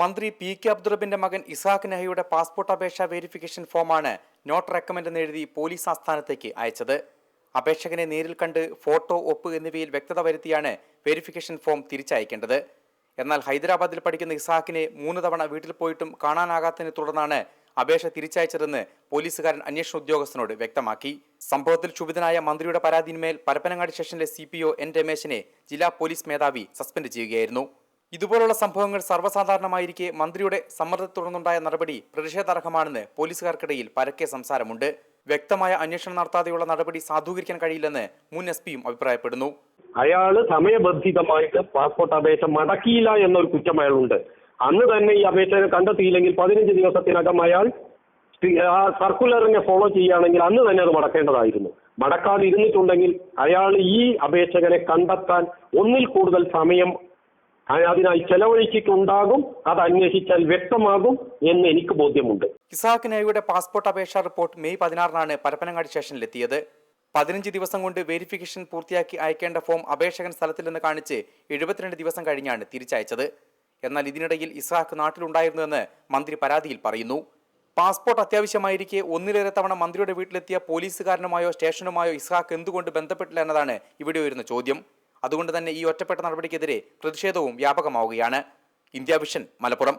മന്ത്രി P K അബ്ദുറബിന്റെ മകൻ ഇസാഖ് നെഹയുടെ പാസ്പോർട്ട് അപേക്ഷ വെരിഫിക്കേഷൻ ഫോമാണ് നോട്ട് റെക്കമെൻഡ് എഴുതി പോലീസ് ആസ്ഥാനത്തേക്ക് അയച്ചത്. അപേക്ഷകനെ നേരിൽ കണ്ട് ഫോട്ടോ ഒപ്പ് എന്നിവയിൽ വ്യക്തത വരുത്തിയാണ് വെരിഫിക്കേഷൻ ഫോം തിരിച്ചയക്കേണ്ടത്. എന്നാൽ ഹൈദരാബാദിൽ പഠിക്കുന്ന ഇസാഖിനെ മൂന്ന് തവണ വീട്ടിൽ പോയിട്ടും കാണാനാകാത്തതിനെ തുടർന്നാണ് അപേക്ഷ തിരിച്ചയച്ചതെന്ന് പോലീസുകാരൻ അന്വേഷണ ഉദ്യോഗസ്ഥനോട് വ്യക്തമാക്കി. സംഭവത്തിൽ ക്ഷുഭിതനായ മന്ത്രിയുടെ പരാതിന്മേൽ പരപ്പനങ്ങാടി സ്റ്റേഷനിലെ സി പി ഒ എൻ രമേശിനെ ജില്ലാ പോലീസ് മേധാവി സസ്പെൻഡ് ചെയ്യുകയായിരുന്നു. ഇതുപോലുള്ള സംഭവങ്ങൾ സർവസാധാരണമായിരിക്കെ മന്ത്രിയുടെ സമ്മർദ്ദത്തെ തുടർന്നുണ്ടായ നടപടി പ്രതിഷേധാർഹമാണെന്ന് പോലീസുകാർക്കിടയിൽ പരക്കെ സംസാരമുണ്ട്. വ്യക്തമായ അന്വേഷണം നടത്താതെയുള്ള നടപടി സാധൂകരിക്കാൻ കഴിയില്ലെന്ന് മുൻ എസ് പിയും അഭിപ്രായപ്പെടുന്നു. അയാൾ സമയബന്ധിതമായിട്ട് പാസ്പോർട്ട് അപേക്ഷ മടക്കിയില്ല എന്നൊരു കുറ്റം അയാളുണ്ട്. അന്ന് തന്നെ ഈ അപേക്ഷ കണ്ടെത്തിയില്ലെങ്കിൽ പതിനഞ്ച് ദിവസത്തിനകം അയാൾ സർക്കുലറിനെ ഫോളോ ചെയ്യുകയാണെങ്കിൽ അന്ന് തന്നെ അത് മടക്കേണ്ടതായിരുന്നു. മടക്കാതിരുന്നിട്ടുണ്ടെങ്കിൽ അയാൾ ഈ അപേക്ഷകനെ കണ്ടെത്താൻ ഒന്നിൽ കൂടുതൽ സമയം അതിനായി ചെലവഴിച്ചിട്ടുണ്ടാകും അത് അന്വേഷിച്ചാൽ വ്യക്തമാകും എന്ന് എനിക്ക് ബോധ്യമുണ്ട്. ഇസാഖ് നെഹയുടെ പാസ്പോർട്ട് അപേക്ഷാ റിപ്പോർട്ട് മെയ് പതിനാറിനാണ് പരപ്പനങ്ങാടി സ്റ്റേഷനിലെത്തിയത്. പതിനഞ്ച് ദിവസം കൊണ്ട് വെരിഫിക്കേഷൻ പൂർത്തിയാക്കി അയക്കേണ്ട ഫോം അപേക്ഷകൻ സ്ഥലത്തില്ലെന്ന് കാണിച്ച് എഴുപത്തിരണ്ട് ദിവസം കഴിഞ്ഞാണ് തിരിച്ചയച്ചത്. എന്നാൽ ഇതിനിടയിൽ ഇസാഖ് നാട്ടിലുണ്ടായിരുന്നുവെന്ന് മന്ത്രി പരാതിയിൽ പറയുന്നു. പാസ്പോർട്ട് അത്യാവശ്യമായിരിക്കെ ഒന്നിലേറെ തവണ മന്ത്രിയുടെ വീട്ടിലെത്തിയ പോലീസുകാരനുമായോ സ്റ്റേഷനുമായോ ഇസ്ഹാഖ് എന്തുകൊണ്ട് ബന്ധപ്പെട്ടില്ല എന്നതാണ് ഇവിടെ ഉയരുന്ന ചോദ്യം. അതുകൊണ്ട് തന്നെ ഈ ഒറ്റപ്പെട്ട നടപടിക്കെതിരെ പ്രതിഷേധവും വ്യാപകമാവുകയാണ്. India vision Malappuram.